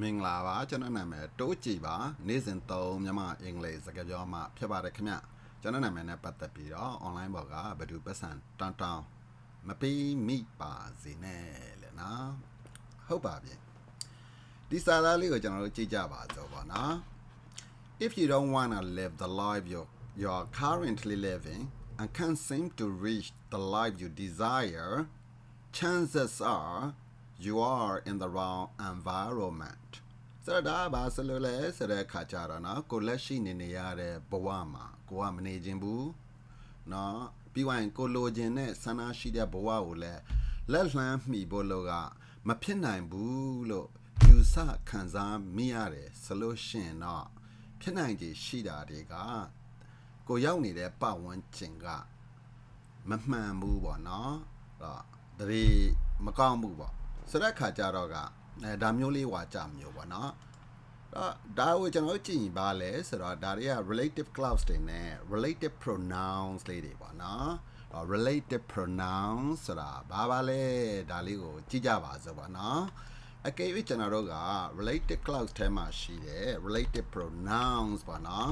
မင်္ဂလာပါကျွန်တော်နာမည်တိုးကြည်ပါနေ့စဉ်သုံးမြန်မာအင်္ဂလိပ်စကားပြောမှဖြစ်ပါတယ်ခင်ဗျကျွန်တော်နာမည်နဲ့ပတ်သက်ပြီးတော့ online ဘော်ကဘယ်သူပတ်စံတန်တောင်းမပြီးမိပါစေနဲ့လေနော်ဟုတ်ပါပြီဒီစာသားလေးကိုကျွန်တော်တို့ကြည့်ကြပါစို့ပေါ့နော် if you don't want to live the life you you are currently living and can't seem to reach the life you desire chances are you are in the wrong environment ဆိုတော့ဒါကဘာဆိုလို့လဲဆိုတဲ့အခါကျတော့နော်ကိုလက်ရှိနေနေရတဲ့ဘဝမှာကိုကမနေခြင်းဘူးနော်ပြီးသွားရင်ကိုလိုချင်တဲ့ဆန္ဒရှိတဲ့ဘဝကိုလည်းလက်လှမ်းမှီဖို့လို့ကမဖြစ်နိုင်ဘူးလို့ယူဆခံစားမိရတယ်ဆိုလို့ရှရင်တော့ဖြစ်နိုင်ခြေရှိတာတွေကကိုရောက်နေတဲ့ပတ်ဝန်းကျင်ကမမှန်ဘူးပေါ့နော်အဲ့တော့တတိမကောင်းဘူးပေါ့ ဆိုတဲ့ခါကြတော့ကအဲဒါမျိုးလေးဝါကြမျိုးပေါ့နော်အဲ့ဒါကိုကျွန်တော်တို့ကြည့်ရင်ပါလဲဆိုတော့ဒါတွေက relative clause တွေနဲ့ relative pronouns လေးတွေပေါ့နော်အဲ့ relative pronouns ဆိုတာဘာပါလဲဒါလေးကိုကြည့်ကြပါစို့ပေါ့နော်အကယ်၍ကျွန်တော်တို့က relative clause ထဲမှာရှိတယ် relative pronouns ပေါ့နော်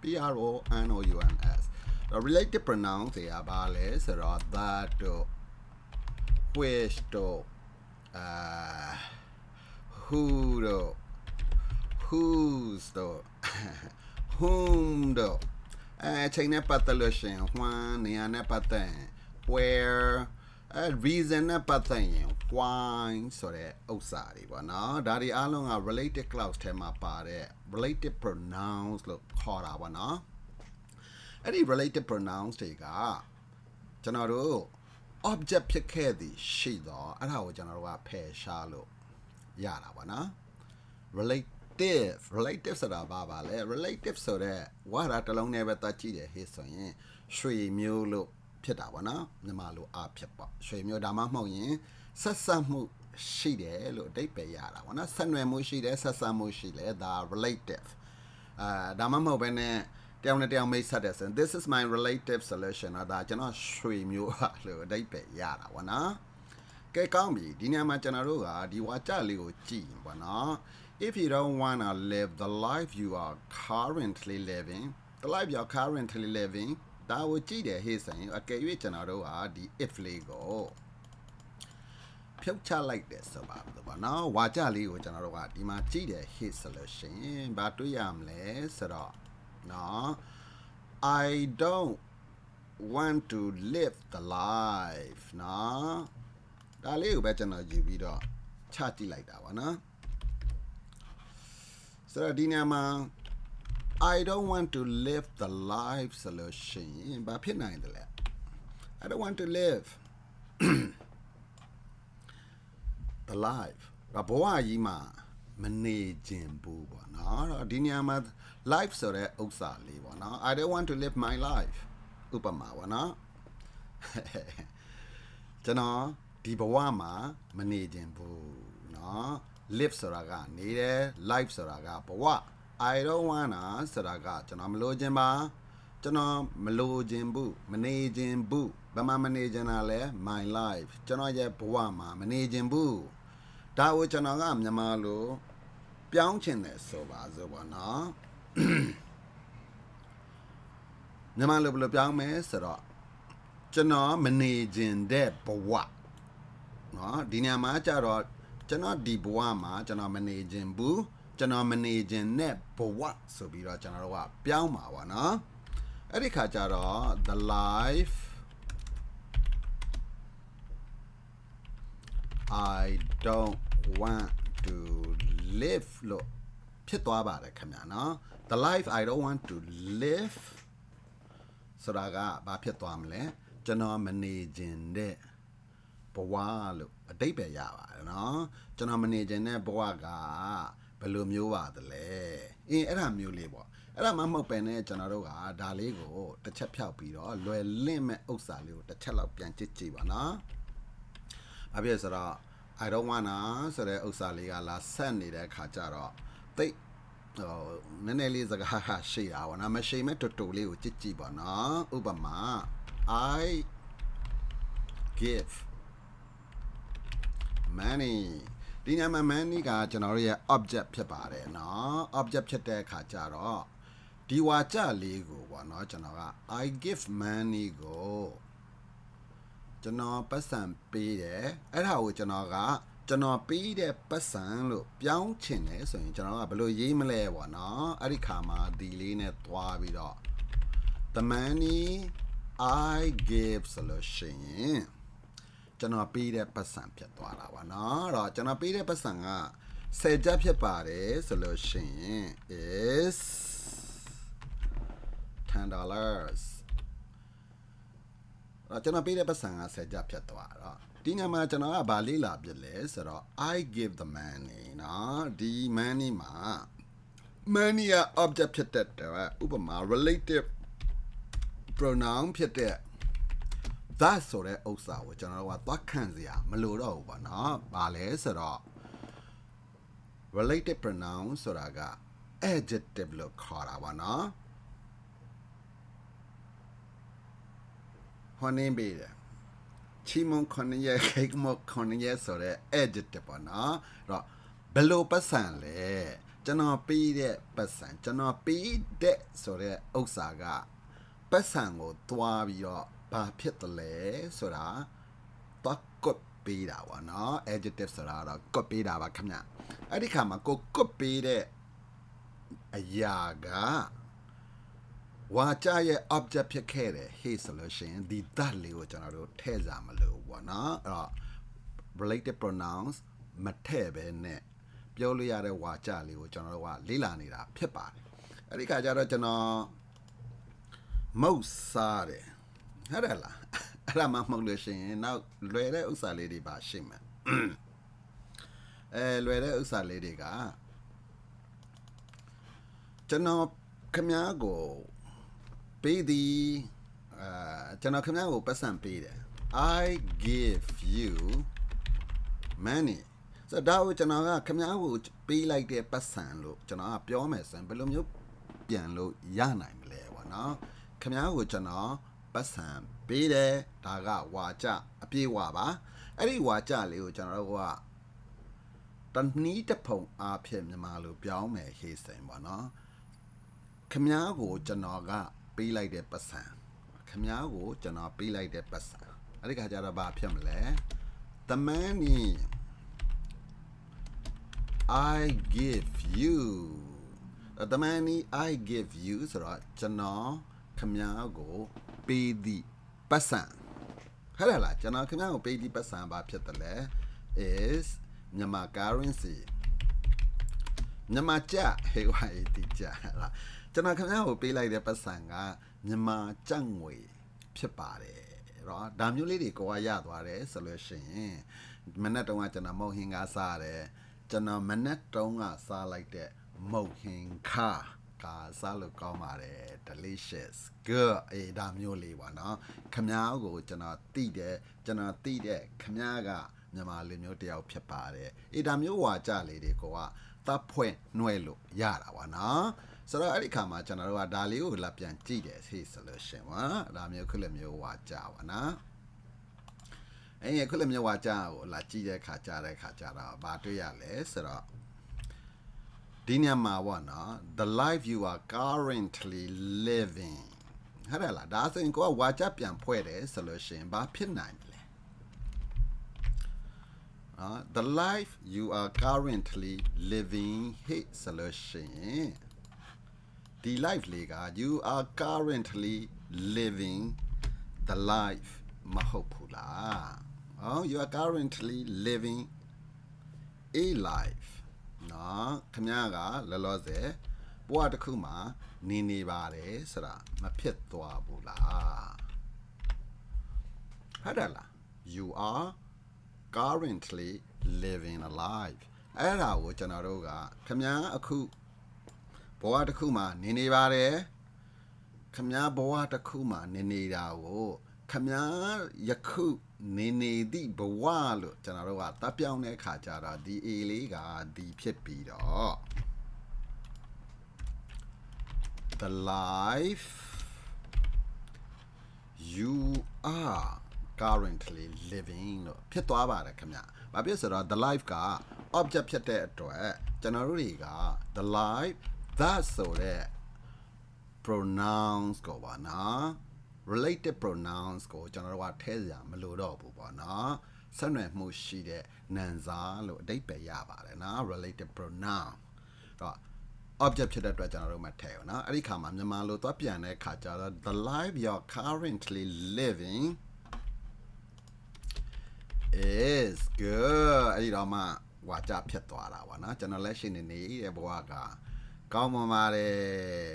P R O N O U N S တော့ related pronouns တွေကဘာလဲဆိုတော့ that တို့ which တို့ အာ who တို့ whose တို့ whom တို့အဲချိန်နဲ့ပတ်သက်လို့ရှရင် when နေရာနဲ့ပတ်သက်ရင် where အဲ reason နဲ့ပတ်သက်ရင် why ဆိုတဲ့ဥစ္စာတွေပေါ့နော်ဒါတွေအားလုံးက related clause ထဲမှာပါတဲ့ related pronouns လို့ခေါ်တာပေါ့နော်အဲ့ဒီ related pronouns တွေကကျွန်တော်တို့ object ဖြစ်ခဲ့သည်ရှိတော့အဲ့ဒါကိုကျွန်တော်တို့ကဖယ်ရှားလို့ရတာပေါ့နော် relative relative ဆိုတာဘာပါလဲ relative ဆိုတော့ဝါရတစ်လုံးနဲ့ပဲတတ်ကြည့်တယ်ဟေ့ဆိုရင်ရွှေမျိုးလို့ဖြစ်တာပေါ့နော်မြန်မာလိုအဖြစ်ပေါ့ရွှေမျိုးဒါမှမဟုတ်ရင်ဆက်ဆက်မှုရှိတယ်လို့အဓိပ္ပာယ်ရတာပေါ့နော်ဆက်နွယ်မှုရှိတယ်ဆက်ဆက်မှုရှိတယ်ဒါ relative အာဒါမှမဟုတ်ဘဲနဲ့ တယောက်နဲ့တယောက်မိတ်ဆက်တယ်ဆိုရင် this is my relative solution อ่ะဒါကျွန်တော်ရွှေမျိုးဟာလို့အဓိပ္ပာယ်ရတာပေါ့နော်ကဲကောင်းပြီဒီနေရာမှာကျွန်တော်တို့ကဒီဝါကြလေးကိုကြည့်ရင်ပေါ့နော် if you don't want to live the life you are currently living the life you are currently living ဒါကိုကြည့်တယ်ဟေ့ဆိုရင်အကယ်၍ကျွန်တော်တို့ကဒီ if လေးကိုဖြုတ်ချလိုက်တယ်ဆိုပါဘူးပေါ့နော်ဝါကြလေးကိုကျွန်တော်တို့ကဒီမှာကြည့်တယ်ဟေ့ဆိုလို့ရှိရင်ဘာတွေ့ရမလဲဆိုတော့ နော် I don't want to live the life နော်ဒါလေးကိုပဲကျွန်တော်ယူပြီးတော့ချကြည့်လိုက်တာပါနော်ဆိုတော့ဒီနေရာမှာ I don't want to live the life ဆိုလို့ရှိရင်ဘာဖြစ်နိုင်တယ်လဲ I don't want to live the life ဘာဘဝကြီးမှာ မနေခြင်းဘူးပေါ့နော်အဲ့တော့ဒီနေရာမှာ life ဆိုတဲ့ဥစ္စာလေးပေါ့နော် I don't want to live my life ဥပမာပေါ့နော်ကျွန်တော်ဒီဘဝမှာမနေခြင်းဘူးနော် live ဆိုတာကနေတယ် life ဆိုတာကဘဝ I don't wanna ဆိုတာကကျွန်တော်မလိုခြင်းပါကျွန်တော်မလိုခြင်းဘူးမနေခြင်းဘူးဘာမှမနေခြင်းတာလဲ my life ကျွန်တော်ရဲ့ဘဝမှာမနေခြင်းဘူး ဒါကိုကျွန်တော်ကမြန်မာလိုပြောင်းချင်တယ်ဆိုပါဆိုပါနော်မြန်မာလိုဘယ်လိုပြောင်းမလဲဆိုတော့ကျွန်တော်မနေခြင်းတဲ့ဘဝနော်ဒီညမှာကြတော့ကျွန်တော်ဒီဘဝမှာကျွန်တော်မနေခြင်းဘူးကျွန်တော်မနေခြင်းနဲ့ဘဝဆိုပြီးတော့ကျွန်တော်တို့ကပြောင်းပါပါနော်အဲ့ဒီခါကျတော့ the life I don't want to live လို့ဖြစ်သွားပါတယ်ခင်ဗျာနော် the life I don't want to live ဆိုတာကဘာဖြစ်သွားမလဲကျွန်တော်မနေခြင်းတဲ့ဘဝလို့အတိတ်ပဲရပါတယ်နော်ကျွန်တော်မနေခြင်းတဲ့ဘဝကဘယ်လိုမျိုးပါသလဲအင်းအဲ့ဒါမျိုးလေးပေါ့အဲ့ဒါမှမဟုတ်ပဲねကျွန်တော်တို့ကဒါလေးကိုတစ်ချက်ဖြောက်ပြီးတော့လွယ်လင့်မဲ့ဥစ္စာလေးကိုတစ်ချက်လောက်ပြန်ကြည့်ကြည့်ပါနော် အပြည့်ဆိုတော့ I don't wanna ဆိုတဲ့ဥစ္စာလေးကလာဆက်နေတဲ့အခါကျတော့တိတ်ဟိုနည်းနည်းလေးစကားဟာရှိတာပေါ့နော်မရှိမဲ့တူတူလေးကိုကြည့်ကြည့်ပေါ့နော်ဥပမာ I give money ဒီညမှာ money ကကျွန်တော်တို့ရဲ့ object ဖြစ်ပါတယ်နော် object ဖြစ်တဲ့အခါကျတော့ဒီဝါကျလေးကိုပေါ့နော်ကျွန်တော်က I give money ကို ကျွန်တော်ပတ်စံပေးတယ်အဲ့ဒါကိုကျွန်တော်ကကျွန်တော်ပေးတဲ့ပတ်စံလို့ပြောင်းချင်တယ်ဆိုရင်ကျွန်တော်ကဘယ်လိုရေးမလဲပေါ့နော်အဲ့ဒီခါမှာဒီလေးနဲ့တွားပြီးတော့ the money i give ဆိုလို့ရှိရင်ကျွန်တော်ပေးတဲ့ပတ်စံဖြစ်သွားတာပေါ့နော်အဲ့တော့ကျွန်တော်ပေးတဲ့ပတ်စံက10ကျပ်ဖြစ်ပါတယ်ဆိုလို့ရှိရင် is 10 dollars တော့ကျွန်တော်ပေးတဲ့ပတ်စံက10ကျဖြစ်သွားတော့ဒီညမှာကျွန်တော်ကဗာလေးလာပြစ်လဲဆိုတော့ I give the money နော်ဒီ money မှာ money က object ဖြစ်တဲ့အတွက်ဥပမာ relative pronoun ဖြစ်တဲ့ that ဆိုတဲ့ဥစ္စာကိုကျွန်တော်တို့ကသွားခံစရာမလိုတော့ဘူးပေါ့နော်။ဘာလဲဆိုတော့ relative pronoun ဆိုတာက adjective လို့ခေါ်တာပေါ့နော်။ ခွန်နေပြီချီမွန်ခွန်ရဲ့ခိတ်မခွန်ရဲ့ဆိုတဲ့ adjective ပေါ့နော်အဲ့တော့ဘယ်လိုပတ်စံလဲကျွန်တော်ပြီးတဲ့ပတ်စံကျွန်တော်ပြီးတဲ့ဆိုတဲ့ဥစ္စာကပတ်စံကိုသွားပြီးတော့ဘာဖြစ်တယ်လဲဆိုတာသွားကွတ်ပေးတာပေါ့နော် adjective ဆိုတာတော့ကွတ်ပေးတာပါခင်ဗျအဲ့ဒီခါမှာကိုကွတ်ပေးတဲ့အရာက ဝါကြရဲ့ object ဖြစ်ခဲ့တယ် hey ဆိုလို့ရှိရင်ဒီ that လေးကိုကျွန်တော်တို့ထည့်စာမလို့ဘောနော်အဲ့တော့ related pronouns မထည့်ပဲနဲ့ပြောလို့ရတဲ့ဝါကြလေးကိုကျွန်တော်တို့ကလေ့လာနေတာဖြစ်ပါတယ်အဲ့ဒီခါကျတော့ကျွန်တော်မုတ်စားတယ်ဟုတ်တယ်လားအဲ့ဒါမှမဟုတ်လို့ရှိရင်နောက်လွယ်တဲ့ဥစ္စာလေးတွေပါရှိမှာအဲလွယ်တဲ့ဥစ္စာလေးတွေကကျွန်တော်ခမားကို ပေးသည်အာကျွန်တော်ခမားကိုပတ်စံပေးတယ် I give you money ဆိုတော့ဒါကိုကျွန်တော်ကခမားကိုပေးလိုက်တဲ့ပတ်စံလို့ကျွန်တော်ကပြောမယ်ဆိုရင်ဘယ်လိုမျိုးပြန်လို့ရနိုင်မလဲပေါ့နော်ခမားကိုကျွန်တော်ပတ်စံပေးတယ်ဒါကဝါကြအပြေးဝါပါအဲ့ဒီဝါကြလေးကိုကျွန်တော်တို့ကတနည်းတစ်ဖုံအားဖြင့်မြန်မာလိုပြောင်းမယ်ဟေးစိန်ပေါ့နော်ခမားကိုကျွန်တော်က ပေးလိုက်တဲ့ပတ်စံခမားကိုကျွန်တော်ပေးလိုက်တဲ့ပတ်စံအဲ့ဒီခါကျတော့ဘာဖြစ်မလဲ the money I give you the money I give you ဆိုတော့ကျွန်တော်ခမားကိုပေးသည့်ပတ်စံဟုတ်တယ်လားကျွန်တော်ခင်ဗျားကိုပေးသည့်ပတ်စံဘာဖြစ်တယ်လဲ is မြန်မာ currency မြန်မာကျပ်ဟေးဝိုင်းတီကျပ်လား ကျွန်တော်ခင်ဗျားကိုပေးလိုက်တဲ့ပတ်စံကမြန်မာကျပ်ငွေဖြစ်ပါတယ်တော့ဒါမျိုးလေးတွေကိုကရသွားတယ်ဆိုလို့ရှိရင်မနေ့တုန်းကကျွန်တော်မုတ်ဟင်ကားစားရတယ်ကျွန်တော်မနေ့တုန်းကစားလိုက်တဲ့မုတ်ဟင်ခါကာစားလို့ကောင်းပါတယ် delicious good အေးဒါမျိုးလေးပါเนาะခမားကိုကျွန်တော်တိတယ်ကျွန်တော်တိတဲ့ခမားကမြန်မာလူမျိုးတယောက်ဖြစ်ပါတယ်အေးဒါမျိုးဝါကြလေးတွေကိုကတပ်ဖွဲ့နှွဲလို့ရတာပါเนาะ ဆိုတော့အဲ့ဒီခါမှာကျွန်တော်တို့ကဒါလေးကိုလာပြန်ကြည့်တယ်ဟေ့ဆိုလို့ရှင်ပါဒါမျိုးခုလိုမျိုးဝါကြပါနော်အဲ့ရခုလိုမျိုးဝါကြကိုလာကြည့်တဲ့ခါကြတဲ့ခါကြတော့ဘာတွေ့ရလဲဆိုတော့ဒီညမှာပေါ့နော် the life you are currently living ဟုတ်တယ်လားဒါဆိုရင်ကိုကဝါကြပြန်ဖွဲ့တယ်ဆိုလို့ရှိရင်ဘာဖြစ်နိုင်လဲနော် the life you are currently living hit ဆိုလို့ရှိရင် ဒီ life လေးက you are currently living the life မဟုတ်ဘူးလားဟော you are currently living a life နော်ခမကလောလောဆယ်ဘဝတစ်ခုမှာနေနေပါတယ်ဆိုတာမဖြစ်သွားဘူးလားဟုတ်တယ်လား you are currently living a life အဲ့ဒါကိုကျွန်တော်တို့ကခမအခု ဘဝတစ်ခုမှာနေနေပါတယ်ခမဘဝတစ်ခုမှာနေနေတာကိုခမယခုနေနေသည့်ဘဝလို့ကျွန်တော်တို့ကတပ်ပြောင်းတဲ့ခါကျတော့ဒီ A လေးကဒီဖြစ်ပြီးတော့ the life you are currently living လို့ဖြစ်သွားပါတယ်ခင်ဗျ။ဘာဖြစ်ဆိုတော့ the life က object ဖြစ်တဲ့အတွက်ကျွန်တော်တို့တွေက the life that ဆိုတဲ့ pronouns ကိုပါနော် related pronouns ကိုကျွန်တော်တို့ကထည့်စရာမလိုတော့ဘူးပေါ့နော်ဆက်နွယ်မှုရှိတဲ့နာမ်စာလို့အဓိပ္ပာယ်ရပါတယ်နော် related pronoun တော့ object ဖြစ်တဲ့အတွက်ကျွန်တော်တို့မထည့်ဘူးနော်အဲ့ဒီခါမှာမြန်မာလိုသွားပြန်တဲ့ခါကျတော့ the life you're currently living is good အဲ့ဒီတော့မှဝါကြဖြစ်သွားတာပါနော်ကျွန်တော်လက်ရှိနေနေတဲ့ဘဝက ကောင်းပါပါတယ်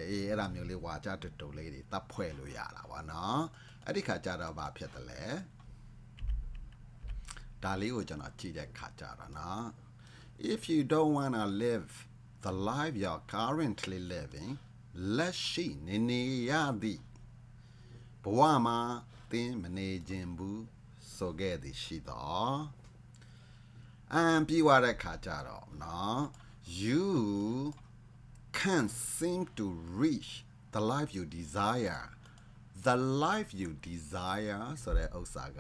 အေးအဲ့ဒါမျိုးလေးဝါကြတူတူလေးတွေတပ်ဖွဲ့လို့ရတာပါနော်အဲ့ဒီခါကျတော့ဘာဖြစ်တယ်လဲဒါလေးကိုကျွန်တော်ကြည့်တဲ့ခါကျတော့နော် if you don't want to live the life you're currently living လက်ရှိနေနေရသည့်ဘဝမှာသင်မနေခြင်းဘူးဆိုခဲ့သည်ရှိတော့အမ်ပြီးသွားတဲ့ခါကျတော့နော် you can't seem to reach the life you desire the life you desire ဆိုတဲ့ဥစ္စာက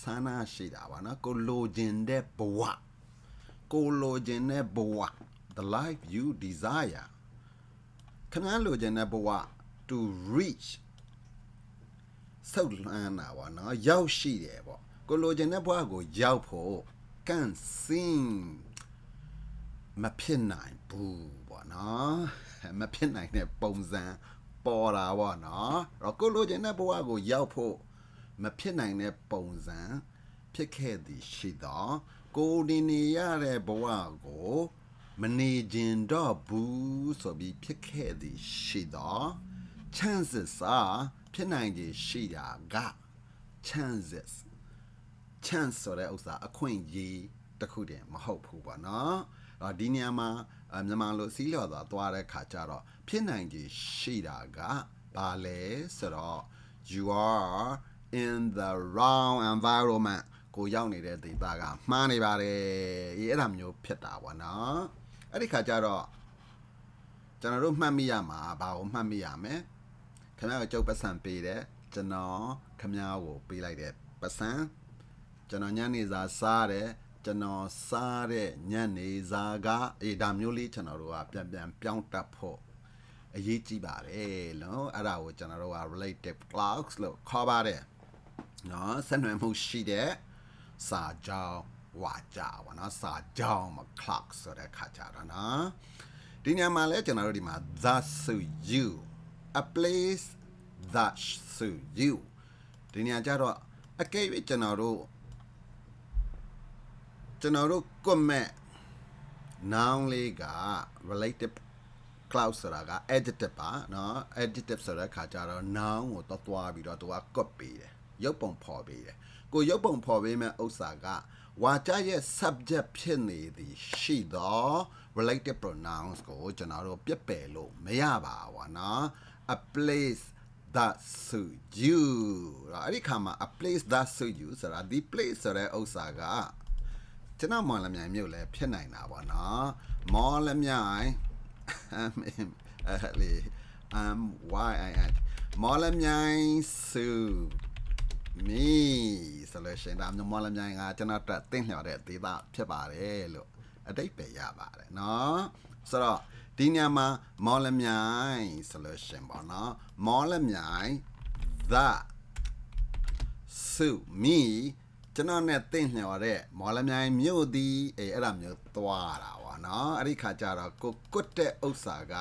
ဆန္ဒရှိတာပါနော်ကိုလိုချင်တဲ့ဘဝကိုလိုချင်တဲ့ဘဝ the life you desire ခင်ဗျားလိုချင်တဲ့ဘဝ to reach ဆုတ်လန်းတာပေါ့နော်ရောက်ရှိတယ်ပေါ့ကိုလိုချင်တဲ့ဘဝကိုရောက်ဖို့ can sing မဖြစ်နိုင်ဘူးပေါ့ နော်မဖြစ်နိုင်တဲ့ပုံစံပေါ်တာပေါ့နော်အဲ့တော့ကိုလိုချင်တဲ့ဘဝကိုရောက်ဖို့မဖြစ်နိုင်တဲ့ပုံစံဖြစ်ခဲ့သည်ရှိတော့ကိုဒီနေရတဲ့ဘဝကိုမနေခြင်းတော့ဘူးဆိုပြီးဖြစ်ခဲ့သည်ရှိတော့ chances စာဖြစ်နိုင်ခြေရှိတာက chances chance ဆိုတဲ့ဥစ္စာအခွင့်အရေးတစ်ခုတည်းမဟုတ်ဘူးပေါ့နော်။အော်ဒီနေရာမှာအ မြန်မာလိုစီးလျော်သွားသွားတဲ့ခါကျတော့ဖြစ်နိုင်ခြေရှိတာကဘာလဲဆိုတော့ you are in the wrong environment ကိုရောက်နေတဲ့ဒေသကမှားနေပါတယ်။အေးအဲ့ဒါမျိုးဖြစ်တာပေါ့နော်။အဲ့ဒီခါကျတော့ကျွန်တော်တို့မှတ်မိရမှာဘာကိုမှတ်မိရမလဲ။ခင်ဗျားကိုကြုတ်ပတ်စံပေးတယ်ကျွန်တော်ခင်ဗျားကိုပေးလိုက်တဲ့ပတ်စံကျွန်တော်ညနေစာစားတယ် ကျွန်တော်စားတဲ့ညနေစာကအေးဒါမျိုးလေးကျွန်တော်တို့ကပြန်ပြန်ပြောင်းတက်ဖို့အရေးကြီးပါတယ်လို့အဲ့ဒါကိုကျွန်တော်တို့က relative clouds လို့ခေါ်ပါတယ်နော်ဆက်နွယ်မှုရှိတဲ့စာကြောင်းဝါကြပါနော်စာကြောင်းမှာ clock ဆိုတဲ့ခါကြတာနော်ဒီညမှာလဲကျွန်တော်တို့ဒီမှာ that suit you a place that suit you ဒီညကြတော့အကဲ၍ကျွန်တော်တို့ ကျွန်တော်တို့ comment noun လေးက relative cloud ဆိုတာက adjective ပါเนาะ adjective ဆိုတဲ့ခါကျတော့ noun ကိုတော့တွားပြီးတော့သူက copy ပေးတယ်ရုပ်ပုံဖော်ပေးတယ်ကိုရုပ်ပုံဖော်ပေးမဲ့ဥစ္စာကဝါကြရဲ့ subject ဖြစ်နေသည်ရှိတော့ relative pronouns ကိုကျွန်တော်တို့ပြစ်ပယ်လို့မရပါဘူးเนาะ a place that suit you အဲ့ဒီခါမှာ a place that suit you ဆိုတာဒီ place ဆိုတဲ့ဥစ္စာက ကျွန်တော်မော်လမြိုင်မြို့လည်းဖြစ်နိုင်တာပေါ့နော်မော်လမြိုင်အဲ့လေ um why i at မော်လမြိုင်စုမီဆိုလို့ရှိရင်ဒါမော်လမြိုင်ကကျွန်တော်တက်တင်းလျော်တဲ့ဒေသဖြစ်ပါတယ်လို့အတိတ်ပဲရပါတယ်နော်ဆိုတော့ဒီညမှာမော်လမြိုင်ဆိုလို့ရှိရင်ပေါ့နော်မော်လမြိုင် that စုမီ ကျွန်တော်နဲ့တင့်လျော်တဲ့မော်လမြိုင်မြို့သည်အေးအဲ့ဒါမျိုးသွားတာပါเนาะအဲ့ဒီခါကျတော့ကိုကွတ်တဲ့ဥစ္စာက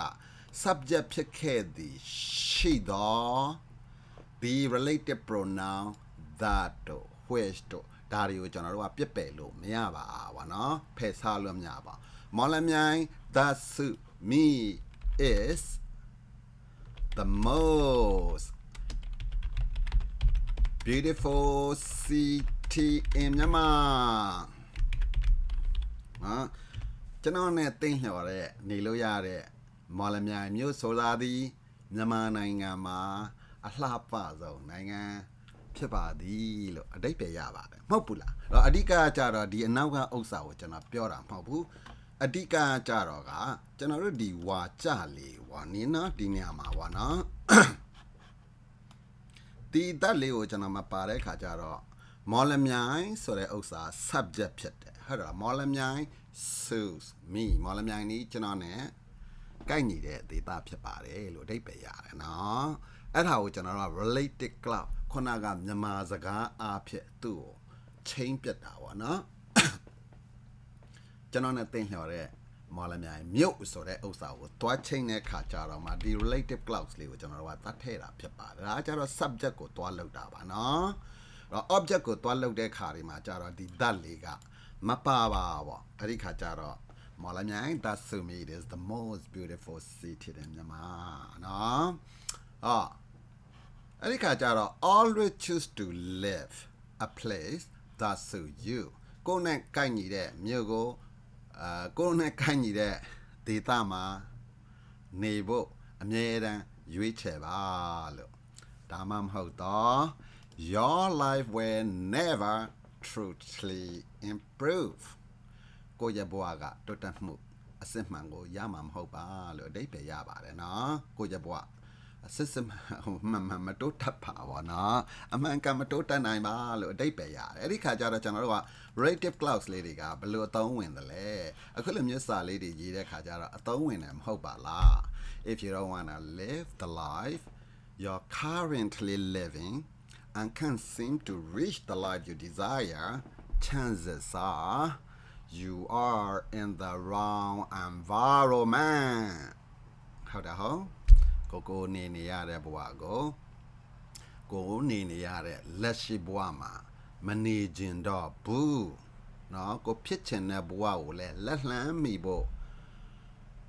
subject ဖြစ်ခဲ့သည်ရှိတော့ the related pronoun that တို့ which တို့ဒါတွေကိုကျွန်တော်တို့ကပြစ်ပယ်လို့မရပါဘူးเนาะဖယ်ရှားလို့မရပါမော်လမြိုင် that suit me is the most beautiful city in Myanmar ဟာကျွန်တော်နဲ့တင်းလျော်တဲ့နေလို့ရတဲ့မော်လမြိုင်မြို့ဆိုလာသည်မြန်မာနိုင်ငံမှာအလှပဆုံးနိုင်ငံဖြစ်ပါသည်လို့အတိတ်ပဲရပါတယ်မဟုတ်ဘူးလားအဲ့တော့အဓိကကြတော့ဒီအနောက်ကဥစ္စာကိုကျွန်တော်ပြောတာမဟုတ်ဘူးအဓိကကြတော့ကကျွန်တော်တို့ဒီဝါကြလေးဝါနင်းနော်ဒီနေရာမှာဝါနော်ဒီတက်လေးကိုကျွန်တော်မပါတဲ့ခါကျတော့ မော်လမြိုင်ဆိုတဲ့ဥစ္စာ subject ဖြစ်တယ်ဟုတ်တယ်မော်လမြိုင် suits me မော်လမြိုင်นี้ကျွန်တော် ਨੇ ကိုက်ညီတဲ့ဒေတာဖြစ်ပါတယ်လို့အဓိပ္ပာယ်ရတယ်နော်အဲ့ဒါကိုကျွန်တော်တို့က related cloud ခုနကမြန်မာစကားအားဖြင့်သူ့ကိုချင်းပြတ်တာပေါ့နော်ကျွန်တော်နဲ့တင်လျှော်တဲ့မော်လမြိုင်မြုပ်ဆိုတဲ့ဥစ္စာကိုတွားချင်းတဲ့ခါကြတော့မှဒီ relative clause လေးကိုကျွန်တော်တို့ကသတ်ထည့်တာဖြစ်ပါတယ်ဒါကကြတော့ subject ကိုတွားလောက်တာပါနော်အဲ့ တော့ object ကိုတွားလောက်တဲ့ခါဒီမှာကြတော့ဒီ that လေးကမပါပါပေါ့အဲ့ဒီခါကြတော့မော်လမြိုင် that to me it is the most beautiful city in Myanmar နော်အော်အဲ့ဒီခါကျတော့ always choose to live a place that suit you ကိုယ်နဲ့ကိုက်ညီတဲ့မြို့ကိုအာကိုယ်နဲ့ကိုက်ညီတဲ့ဒေသမှာနေဖို့အမြဲတမ်းရွေးချယ်ပါလို့ဒါမှမဟုတ်တော့ your life will never truly improve ကိုယ့်ရဲ့ဘဝကတိုးတက်မှုအစစ်မှန်ကိုရမှာမဟုတ်ပါလို့အဓိပ္ပာယ်ရပါတယ်နော်ကိုယ့်ရဲ့ဘဝအစစ်စစ်မှန်မှန်မတိုးတက်ပါဘောနော်အမှန်ကန်မတိုးတက်နိုင်ပါလို့အဓိပ္ပာယ်ရတယ်အဲ့ဒီခါကျတော့ကျွန်တော်တို့က relative clause လေးတွေကဘယ်လိုအသုံးဝင်သလဲအခုလိုမျိုးစာလေးတွေရေးတဲ့ခါကျတော့အသုံးဝင်တယ်မဟုတ်ပါလား if you don't want to live the life you're currently living and can't seem to reach the life you desire, chances are you are in the wrong environment. ဟုတ်တယ်ဟုတ်ကိုကိုနေနေရတဲ့ဘဝကိုကိုနေနေရတဲ့လက်ရှိဘဝမှာမနေကျင်တော့ဘူးเนาะကိုဖြစ်ချင်တဲ့ဘဝကိုလည်းလက်လှမ်းမိဖို့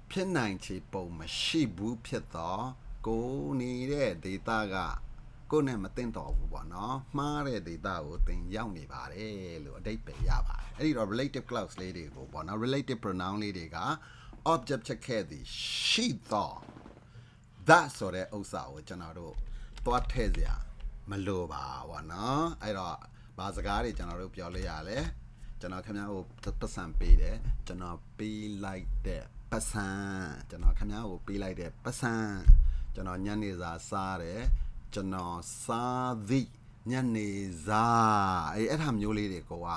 ဖြစ်နိုင်ချေပုံမရှိဘူးဖြစ်တော့ကိုနေတဲ့ဒေတာက ကိုနဲ့မတင်တော်ဘူးပေါ့နော်မှားတဲ့ဒေတာကိုသင်ရောက်နေပါတယ်လို့အတိတ်ပဲရပါတယ်အဲ့ဒီတော့ relative clause လေးတွေကိုပေါ့နော် relative pronoun လေးတွေက object ချက်ခဲ့သည်ရှိတော့ that ဆိုတဲ့ဥစ္စာကိုကျွန်တော်တို့သွားထည့်စရာမလိုပါဘောနော်အဲ့တော့ဘာစကားတွေကျွန်တော်တို့ပြောလို့ရလဲကျွန်တော်ခင်ဗျားကိုပတ်စံပေးတယ်ကျွန်တော်ပေးလိုက်တဲ့ပတ်စံကျွန်တော်ခင်ဗျားကိုပေးလိုက်တဲ့ပတ်စံကျွန်တော်ညနေစာစားတယ် ကျွန်တော်စားသည့်ညနေစာအဲ့အဲ့ဒါမျိုးလေးတွေကိုက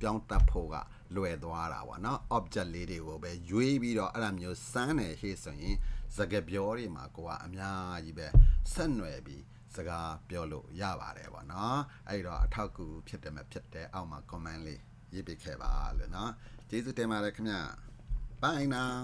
ပြောင်းတက်ဖို့ကလွယ်သွားတာပေါ့နော် object လေးတွေကိုပဲရွေးပြီးတော့အဲ့ဒါမျိုးစမ်းတယ်ဟေ့ဆိုရင်စကားပြောတွေမှာကိုကအများကြီးပဲဆက်နွယ်ပြီးစကားပြောလို့ရပါတယ်ပေါ့နော်အဲ့တော့အထောက်အကူဖြစ်တယ်မဖြစ်တယ်အောက်မှာ comment လေးရေးပေးခဲ့ပါလို့နော်ကျေးဇူးတင်ပါတယ်ခင်ဗျ bye now